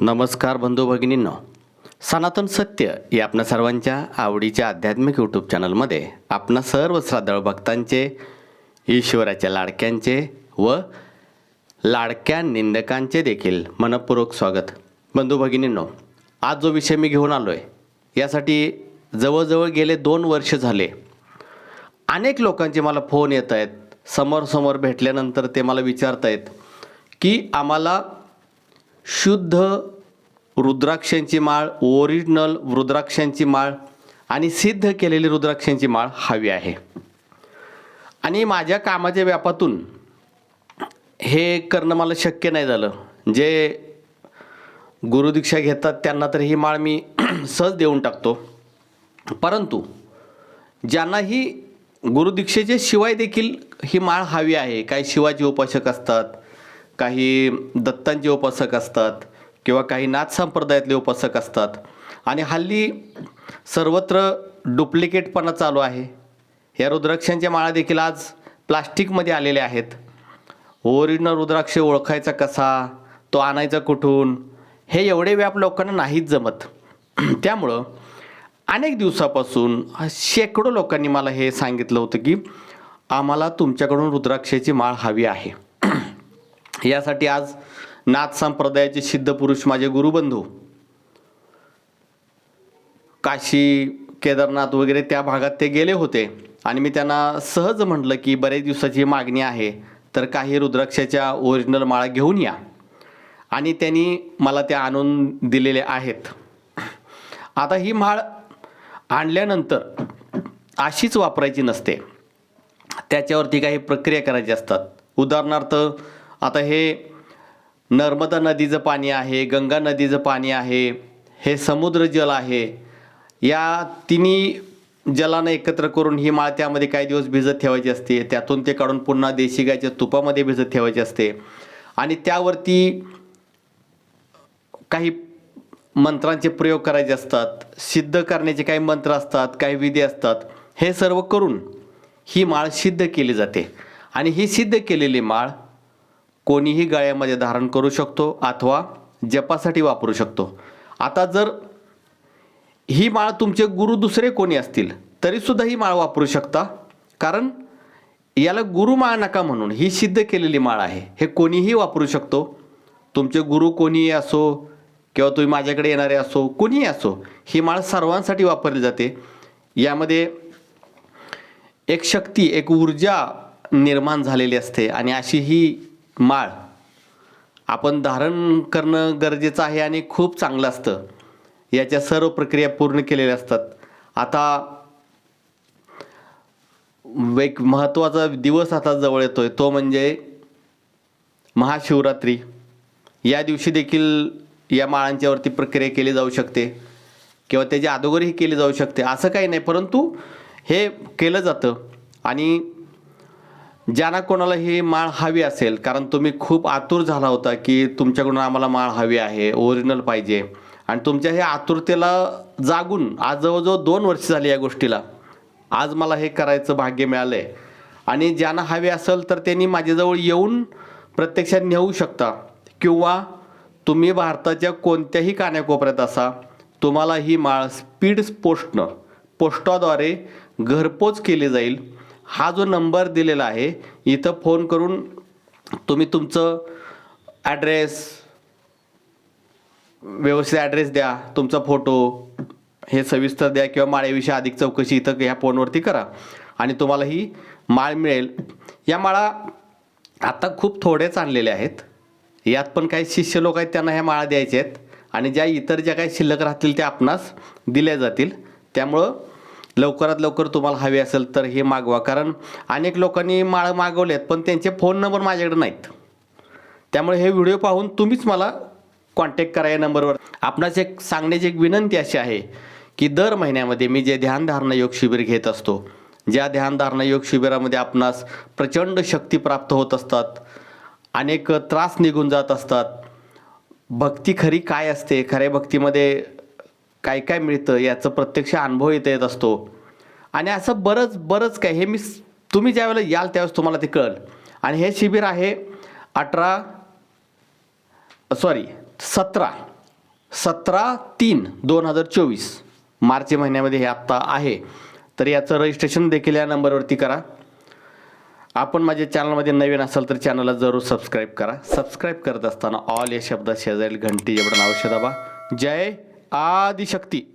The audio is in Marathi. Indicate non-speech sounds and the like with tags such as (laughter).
नमस्कार बंधू भगिनींनो. सनातन सत्य या आपणा सर्वांच्या आवडीच्या आध्यात्मिक यूट्यूब चॅनलमध्ये आपणा सर्व श्राद्धळ भक्तांचे ईश्वराच्या लाडक्यांचे व लाडक्या निंदकांचे देखील मनपूर्वक स्वागत. बंधू भगिनींनो आज जो विषय मी घेऊन आलो आहे यासाठी जवळजवळ गेले दोन वर्ष झाले. अनेक लोकांचे मला फोन येत आहेत समोर भेटल्यानंतर ते मला विचारत आहेत की आम्हाला शुद्ध रुद्राक्षांची माळ ओरिजिनल रुद्राक्षांची माळ आणि सिद्ध केलेली रुद्राक्षांची माळ हवी आहे. आणि माझ्या कामाच्या व्यापातून हे करणं मला शक्य नाही झालं. जे गुरुदीक्षा घेतात त्यांना तर ही माळ मी (clears throat) सहज देऊन टाकतो. परंतु ज्यांना ही गुरुदीक्षेचे शिवाय देखील ही माळ हवी आहे काही शिवाजी उपासक असतात काही दत्तांचे उपासक असतात किंवा काही नाथ संप्रदायातले उपासक असतात. आणि हल्ली सर्वत्र डुप्लिकेटपणा चालू आहे. या रुद्राक्षांच्या माळा देखील आज प्लास्टिकमध्ये आलेल्या आहेत. ओरिजिनल रुद्राक्ष ओळखायचा कसा? तो आणायचा कुठून? हे एवढे व्याप लोकांना नाहीच जमत. (clears throat) त्यामुळं अनेक दिवसापासून शेकडो लोकांनी मला हे सांगितलं होतं की आम्हाला तुमच्याकडून रुद्राक्षाची माळ हवी आहे. यासाठी आज नाथ संप्रदायाचे सिद्ध पुरुष माझे गुरुबंधू काशी केदारनाथ वगैरे त्या भागात ते गेले होते. आणि मी त्यांना सहज म्हटलं की बरेच दिवसाची मागणी आहे तर काही रुद्राक्षाच्या ओरिजिनल माळा घेऊन या. आणि त्यांनी मला त्या आणून दिलेल्या आहेत. आता ही माळ आणल्यानंतर अशीच वापरायची नसते. त्याच्यावरती काही प्रक्रिया करायची असतात. उदाहरणार्थ आता हे नर्मदा नदीचं पाणी आहे गंगा नदीचं पाणी आहे हे समुद्र जल आहे या तिन्ही जलानं एकत्र करून ही माळ त्यामध्ये काही दिवस भिजत ठेवायची असते. त्यातून ते काढून पुन्हा देशी गायच्या तुपामध्ये भिजत ठेवायची असते. आणि त्यावरती काही मंत्रांचे प्रयोग करायचे असतात. सिद्ध करण्याचे काही मंत्र असतात काही विधी असतात. हे सर्व करून ही माळ सिद्ध केली जाते. आणि ही सिद्ध केलेली माळ कोणीही गळ्यामध्ये धारण करू शकतो अथवा जपासाठी वापरू शकतो. आता जर ही माळ तुमचे गुरु दुसरे कोणी असतील तरीसुद्धा ही माळ वापरू शकता. कारण याला गुरु माळ नका म्हणून ही सिद्ध केलेली माळ आहे. हे कोणीही वापरू शकतो. तुमचे गुरु कोणीही असो किंवा तुम्ही माझ्याकडे येणारे असो कोणीही असो ही माळ सर्वांसाठी वापरली जाते. यामध्ये एक शक्ती एक ऊर्जा निर्माण झालेली असते आणि अशी ही माळ. आपण धारण करणं गरजेचं आहे आणि खूप चांगलं असतं. याच्या सर्व प्रक्रिया पूर्ण केलेल्या असतात. आता एक महत्त्वाचा दिवस आता जवळ येतो आहे तो म्हणजे महाशिवरात्री. या दिवशी देखील या माळांच्यावरती प्रक्रिया केली जाऊ शकते किंवा त्याच्या अगोदरही केली जाऊ शकते. असं काही नाही परंतु हे केलं जातं. आणि ज्यांना कोणाला ही माळ हवी असेल कारण तुम्ही खूप आतुर झाला होता की तुमच्याकडून आम्हाला माळ हवी आहे ओरिजिनल पाहिजे. आणि तुमच्या हे आतुरतेला जागून आज जवळजवळ दोन वर्ष झाली या गोष्टीला. आज मला हे करायचं भाग्य मिळालं आहे आणि ज्यांना हवे असेल तर त्यांनी माझ्याजवळ येऊन प्रत्यक्षात नेऊ शकता. किंवा तुम्ही भारताच्या कोणत्याही कानाकोपऱ्यात असा तुम्हाला ही माळ स्पीड पोस्टनं पोस्टाद्वारे घरपोच केली जाईल. हा जो नंबर दिलेला आहे इथं फोन करून तुम्ही तुमचं ॲड्रेस व्यवस्थित ॲड्रेस द्या तुमचा फोटो हे सविस्तर द्या किंवा माळेविषयी अधिक चौकशी इथं ह्या फोनवरती करा. आणि तुम्हाला ही माळ मिळेल. या माळा आता खूप थोडेच आणलेल्या आहेत. यात पण काही शिष्य लोक आहेत त्यांना ह्या माळा द्यायच्या आहेत. आणि ज्या इतर ज्या काही शिल्लक राहतील त्या आपणास दिल्या जातील. त्यामुळं लवकरात लवकर तुम्हाला हवी असेल तर हे मागवा. कारण अनेक लोकांनी माळ आहेत पण त्यांचे फोन नंबर माझ्याकडे नाहीत. त्यामुळे हे व्हिडिओ पाहून तुम्हीच मला कॉन्टॅक्ट करा या नंबरवर. आपणास एक सांगण्याची एक विनंती अशी आहे की दर महिन्यामध्ये मी जे ध्यानधारणा योग शिबिर घेत असतो ज्या ध्यानधारणा योग शिबिरामध्ये आपणास प्रचंड शक्ती प्राप्त होत असतात अनेक त्रास निघून जात असतात. भक्ती खरी काय असते? खऱ्या भक्तीमध्ये काय काय मिळतं याचं प्रत्यक्ष अनुभव येता येत असतो. आणि असं बरंच बरंच काय हे मी तुम्ही ज्यावेळेला याल त्यावेळेस तुम्हाला ते कळेल. आणि हे शिबिर आहे अठरा सॉरी सतरा सतरा तीन दोन हजार चोवीस मार्च महिन्यामध्ये हे आत्ता आहे. तर याचं रजिस्ट्रेशन देखील या नंबरवरती करा. आपण माझ्या चॅनलमध्ये नवीन असाल तर चॅनलला जरूर सबस्क्राईब करा. सबस्क्राईब करत असताना ऑल या शब्दात शेजारील घंटी एवढं अवश्य दाबा जय आदिशक्ती.